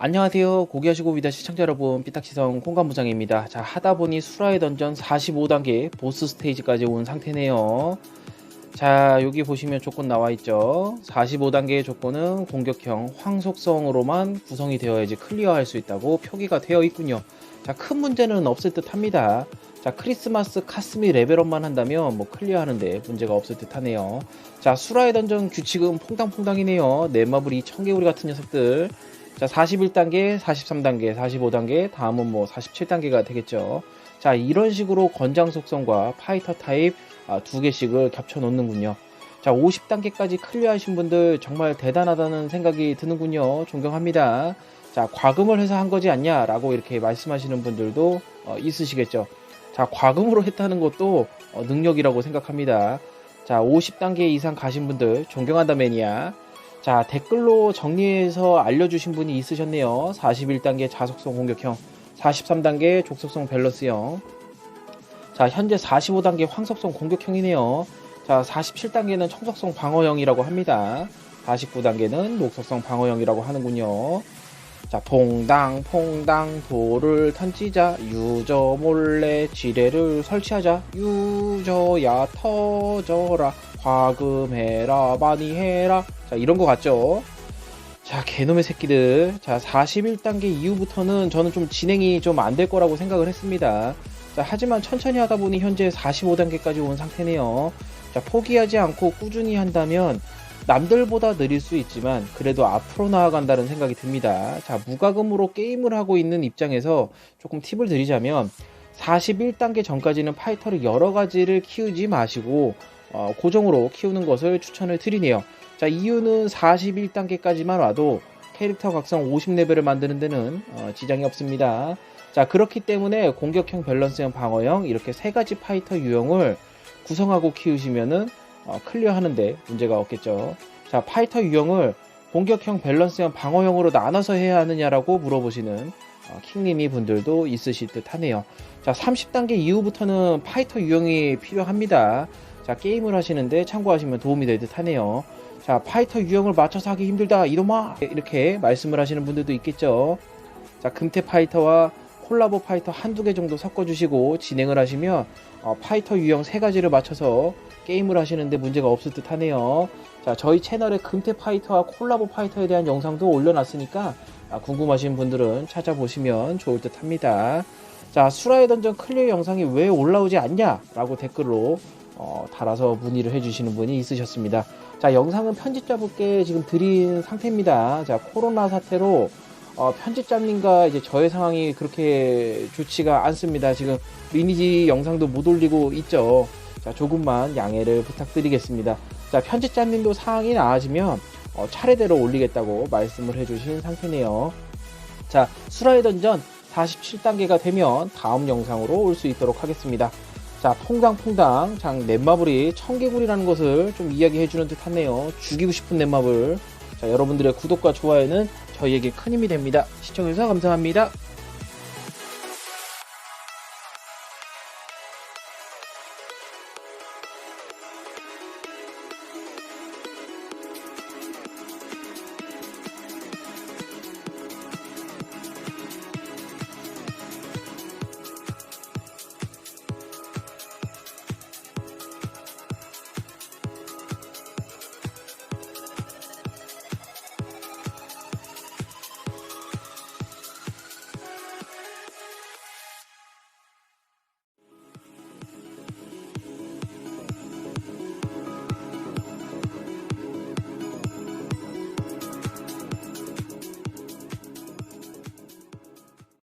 안녕하세요. 고기하시고 위다 시청자 여러분, 삐딱시성 콩감부장입니다. 자, 하다보니 수라의 던전 45단계 보스 스테이지까지 온 상태네요. 자, 여기 보시면 조건 나와 있죠. 45단계의 조건은 공격형 황속성으로만 구성이 되어야지 클리어할 수 있다고 표기가 되어 있군요. 자, 큰 문제는 없을 듯 합니다. 자, 크리스마스 카스미 레벨업만 한다면 뭐 클리어하는데 문제가 없을 듯 하네요. 자, 수라의 던전 규칙은 퐁당퐁당이네요. 넷마블이 청개구리 같은 녀석들. 자, 41단계, 43단계, 45단계, 다음은 뭐 47단계가 되겠죠. 자, 이런 식으로 권장 속성과 파이터 타입 아, 두 개씩을 겹쳐 놓는군요. 자, 50단계까지 클리어 하신 분들 정말 대단하다는 생각이 드는군요. 존경합니다. 자, 과금을 해서 한 거지 않냐라고 이렇게 말씀하시는 분들도 어, 있으시겠죠. 자, 과금으로 했다는 것도 어, 능력이라고 생각합니다. 자, 50단계 이상 가신 분들 존경한다 매니아. 자, 댓글로 정리해서 알려주신 분이 있으셨네요. 41단계 자속성 공격형, 43단계 족속성 밸런스형. 자, 현재 45단계 황속성 공격형이네요. 자, 47단계는 청속성 방어형이라고 합니다. 49단계는 녹속성 방어형이라고 하는군요. 자, 퐁당, 퐁당, 돌을 던지자. 유저 몰래 지뢰를 설치하자. 유저야 터져라. 과금해라. 많이 해라. 자, 이런 거 같죠? 자, 개놈의 새끼들. 자, 41단계 이후부터는 저는 좀 진행이 좀 안 될 거라고 생각을 했습니다. 자, 하지만 천천히 하다 보니 현재 45단계까지 온 상태네요. 자, 포기하지 않고 꾸준히 한다면 남들보다 느릴 수 있지만 그래도 앞으로 나아간다는 생각이 듭니다. 자, 무과금으로 게임을 하고 있는 입장에서 조금 팁을 드리자면 41단계 전까지는 파이터를 여러 가지를 키우지 마시고 어, 고정으로 키우는 것을 추천을 드리네요. 자, 이유는 41단계까지만 와도 캐릭터 각성 50레벨을 만드는 데는 어, 지장이 없습니다. 자, 그렇기 때문에 공격형 밸런스형 방어형 이렇게 세 가지 파이터 유형을 구성하고 키우시면은 어, 클리어하는데 문제가 없겠죠. 자, 파이터 유형을 공격형 밸런스형 방어형으로 나눠서 해야 하느냐라고 물어보시는 어, 킹리미 분들도 있으실 듯 하네요. 자, 30단계 이후부터는 파이터 유형이 필요합니다. 자, 게임을 하시는데 참고하시면 도움이 될 듯 하네요. 자, 파이터 유형을 맞춰서 하기 힘들다. 이놈아! 이렇게 말씀을 하시는 분들도 있겠죠. 자, 금태 파이터와 콜라보 파이터 한두 개 정도 섞어주시고 진행을 하시면 어, 파이터 유형 세 가지를 맞춰서 게임을 하시는데 문제가 없을 듯 하네요. 자, 저희 채널에 금태 파이터와 콜라보 파이터에 대한 영상도 올려놨으니까 아, 궁금하신 분들은 찾아보시면 좋을 듯 합니다. 자, 수라의 던전 클리어 영상이 왜 올라오지 않냐? 라고 댓글로 어, 달아서 문의를 해주시는 분이 있으셨습니다. 자, 영상은 편집자분께 지금 드린 상태입니다. 자, 코로나 사태로 어, 편집자님과 이제 저의 상황이 그렇게 좋지가 않습니다. 지금 리니지 영상도 못 올리고 있죠. 자, 조금만 양해를 부탁드리겠습니다. 자, 편집자님도 상황이 나아지면 어, 차례대로 올리겠다고 말씀을 해주신 상태네요. 자, 수라의 던전 47단계가 되면 다음 영상으로 올 수 있도록 하겠습니다. 자, 퐁당퐁당, 장, 넷마블이 청개구리라는 것을 좀 이야기해주는 듯 하네요. 죽이고 싶은 넷마블. 자, 여러분들의 구독과 좋아요는 저희에게 큰 힘이 됩니다. 시청해주셔서 감사합니다.